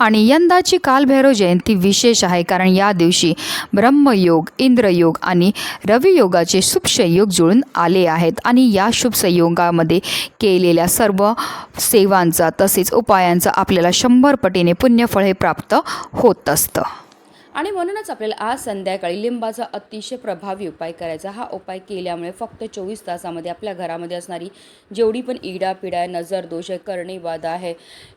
आणि यंदाची कालभैरव जयंती विशेष आहे कारण या दिवशी ब्रह्मयोग इंद्रयोग आणि रवियोगाचे शुभ संयोग जुळून आले आहेत. आणि या शुभ संयोगामध्ये केलेल्या सर्व सेवांचा तसेच उपायांचा आपल्याला शंभर पटीने पुण्यफळ हे प्राप्त होत असतं. आणि म्हणूनच आपल्याला आज संध्याकाळी लिंबाचा अतिशय प्रभावी उपाय करायचा. हा उपाय केल्यामुळे फक्त चोवीस तासामध्ये आपल्या घरामध्ये असणारी जेवढी पण इडापिडा आहे नजर दोष आहे करणीवाद आहे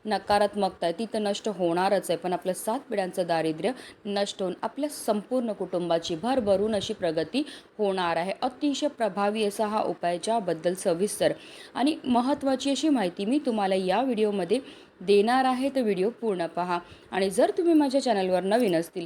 नकारात्मकता आहे ती तर नष्ट होणारच आहे. पण आपलं सात पिढ्यांचं दारिद्र्य नष्ट होऊन आपल्या संपूर्ण कुटुंबाची भरभरून अशी प्रगती होणार आहे. अतिशय प्रभावी असा हा उपाय ज्याबद्दल सविस्तर आणि महत्त्वाची अशी माहिती मी तुम्हाला या व्हिडिओमध्ये देणार आहे. तर व्हिडिओ पूर्ण पहा. आणि जर तुम्ही माझ्या चॅनलवर नवीन असतील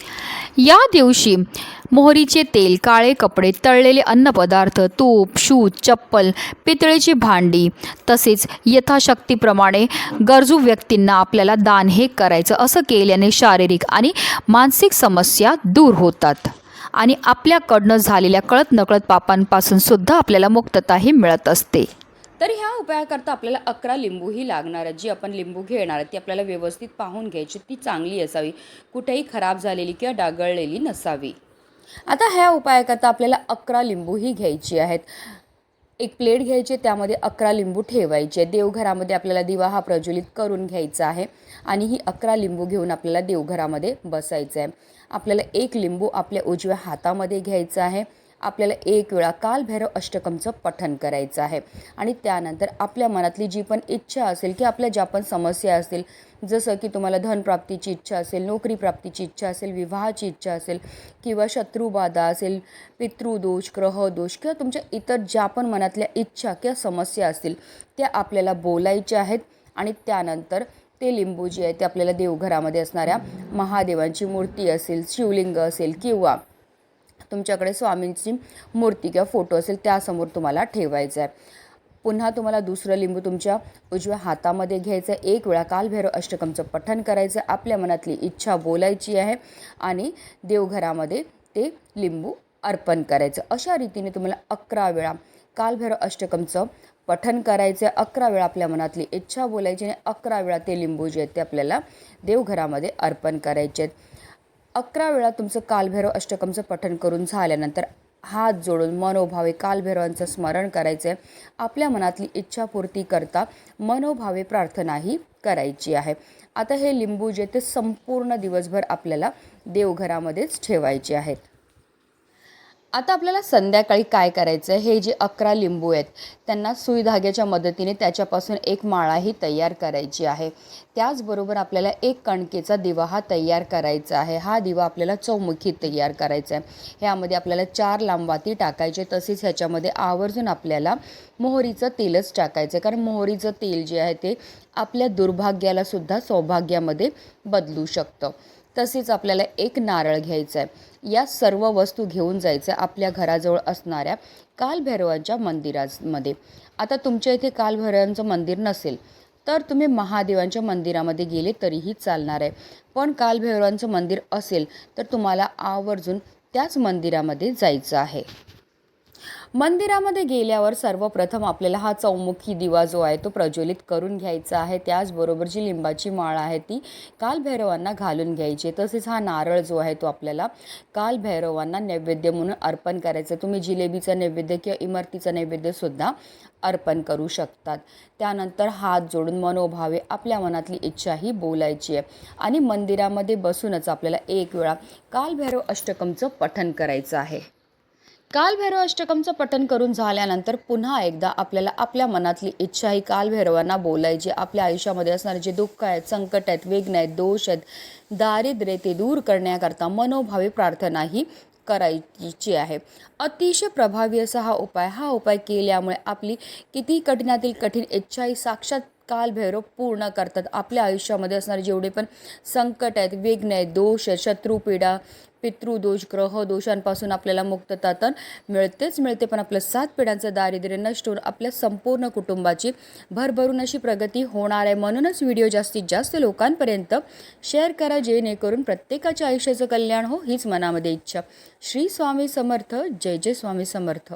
या दिवशी मोहरीचे तेल काळे कपडे तळलेले अन्नपदार्थ तूप शूज चप्पल पितळेची भांडी तसेच यथाशक्तीप्रमाणे गरजू व्यक्तींना आपल्याला दान हे करायचं असं केल्याने शारीरिक आणि मानसिक समस्या दूर होतात आणि आपल्याकडनं झालेल्या कळत नकळत पापांपासून सुद्धा आपल्याला मुक्तताही मिळत असते. तर ह्या उपायाकरता आपल्याला अकरा लिंबूही लागणार आहेत. जी आपण लिंबू घेणार आहेत ती आपल्याला व्यवस्थित पाहून घ्यायची. ती चांगली असावी. कुठेही खराब झालेली किंवा डागळलेली नसावी. आता ह्या उपायाकरता आपल्याला अकरा लिंबूही घ्यायची आहेत. एक प्लेट घ्यायची त्यामध्ये अकरा लिंबू ठेवायचे देवघरामध्ये आपल्याला दिवा हा प्रज्वलित करून घ्यायचा आहे. आणि ही अकरा लिंबू घेऊन आपल्याला देवघरामध्ये बसायचं आहे. आपल्याला एक लिंबू आपल्या उजव्या हातामध्ये घ्यायचा आहे. आपल्याला एक वेळा कालभैरव अष्टकमचं पठन करायचं आहे. आणि त्यानंतर आपल्या मनातली जी पण इच्छा असेल की आपल्या ज्या पण समस्या असतील जसं की तुम्हाला धनप्राप्तीची इच्छा असेल नोकरी प्राप्तीची इच्छा असेल विवाहाची इच्छा असेल किंवा शत्रुबाधा असेल पितृदोष ग्रहदोष किंवा तुमच्या इतर ज्या पण मनातल्या इच्छा किंवा समस्या असतील त्या आपल्याला बोलायच्या आहेत. आणि त्यानंतर ते लिंबू जे आहे ते आपल्याला देवघरामध्ये असणाऱ्या महादेवांची मूर्ती असेल शिवलिंग असेल किंवा तुमच्याकडे स्वामींची मूर्ती किंवा फोटो असेल त्यासमोर तुम्हाला ठेवायचं आहे पुन्हा तुम्हाला दुसरं लिंबू तुमच्या उजव्या हातामध्ये घ्यायचं आहे एक वेळा कालभैरव अष्टकमचं पठण करायचं. आहे आपल्या मनातली इच्छा बोलायची आहे आणि देवघरामध्ये ते लिंबू अर्पण करायचं. अशा रीतीने तुम्हाला अकरा वेळा कालभैरव अष्टकमचं पठन करायचं आहे अकरा वेळा आपल्या मनातली इच्छा बोलायची आणि अकरा वेळा ते लिंबू जे आहेत ते आपल्याला देवघरामध्ये अर्पण करायचे आहेत अकरा वेळा तुमचं कालभैरव अष्टकमचं पठण करून झाल्यानंतर हात जोडून मनोभावे कालभैरवांचं स्मरण करायचं आहे आपल्या मनातली इच्छापूर्ती करता मनोभावे प्रार्थनाही करायची आहे. आता हे लिंबू जे ते संपूर्ण दिवसभर आपल्याला देवघरामध्येच ठेवायचे आहेत. आता आपल्याला संध्याकाळी काय करायचं? आहे हे जे अकरा लिंबू आहेत त्यांना सुई धाग्याच्या मदतीने त्याच्यापासून एक माळाही तयार करायची आहे. त्याचबरोबर आपल्याला एक कणकेचा दिवा हा तयार करायचा आहे. हा दिवा आपल्याला चौमुखी तयार करायचा आहे. ह्यामध्ये आपल्याला चार लांबाती टाकायचे तसेच ह्याच्यामध्ये आवर्जून आपल्याला मोहरीचं तेलच टाकायचं आहे. कारण मोहरीचं तेल जे आहे ते आपल्या दुर्भाग्यालासुद्धा सौभाग्यामध्ये बदलू शकतं. तसेच आपल्याला एक नारळ घ्यायचा आहे या सर्व वस्तू घेऊन जायचं आपल्या घराजवळ असणाऱ्या कालभैरवांच्या मंदिरामध्ये. आता तुमच्या इथे कालभैरवांचं मंदिर नसेल तर तुम्ही महादेवांच्या मंदिरामध्ये गेले तरीही चालणार आहे. पण कालभैरवांचं मंदिर असेल तर तुम्हाला आवर्जून त्याच मंदिरामध्ये जायचं आहे. मंदिरामध्ये गेल्यावर सर्वप्रथम आपल्याला हा चौमुखी दिवा जो आहे तो प्रज्वलित करून घ्यायचा आहे. त्याचबरोबर जी लिंबाची माळ आहे ती कालभैरवांना घालून घ्यायची तसेच हा नारळ जो आहे तो आपल्याला कालभैरवांना नैवेद्य म्हणून अर्पण करायचं तुम्ही जिलेबीचा नैवेद्य किंवा इमरतीचा नैवेद्यसुद्धा अर्पण करू शकतात. त्यानंतर हात जोडून मनोभावे आपल्या मनातली इच्छाही बोलायची आहे. आणि मंदिरामध्ये बसूनच आपल्याला एक वेळा कालभैरव अष्टकमचं पठण करायचं आहे. कालभैरव अष्टकमचं पठण करून झाल्यानंतर पुन्हा एकदा आपल्याला आपल्या मनातली इच्छा ही कालभैरवांना बोलायची. आपल्या आयुष्यामध्ये असणारे जे दुःख आहेत संकट आहेत विघ्न आहेत दोष आहेत दारिद्र्य ते दूर करण्याकरता मनोभावी प्रार्थनाही करायची आहे. अतिशय प्रभावी असा हा उपाय हा उपाय केल्यामुळे आपली किती कठीणातील कठीण इच्छा ही साक्षात कालभैरव पूर्ण करतात. आपल्या आयुष्यामध्ये असणारे जेवढे पण संकट आहेत विघ्न आहेत दोष आहेत शत्रुपीडा पितृदोष ग्रह दोषांपासून आपल्याला मुक्तता तर मिळतेच मिळते. पण आपलं सात पिढ्यांचं दारिद्र्य नष्ट होऊन आपल्या संपूर्ण कुटुंबाची भरभरून अशी प्रगती होणार आहे. म्हणूनच व्हिडिओ जास्तीत जास्त लोकांपर्यंत शेअर करा जेणेकरून प्रत्येकाच्या आयुष्याचं कल्याण हो हीच मनामध्ये इच्छा. श्री स्वामी समर्थ. जय जय स्वामी समर्थ.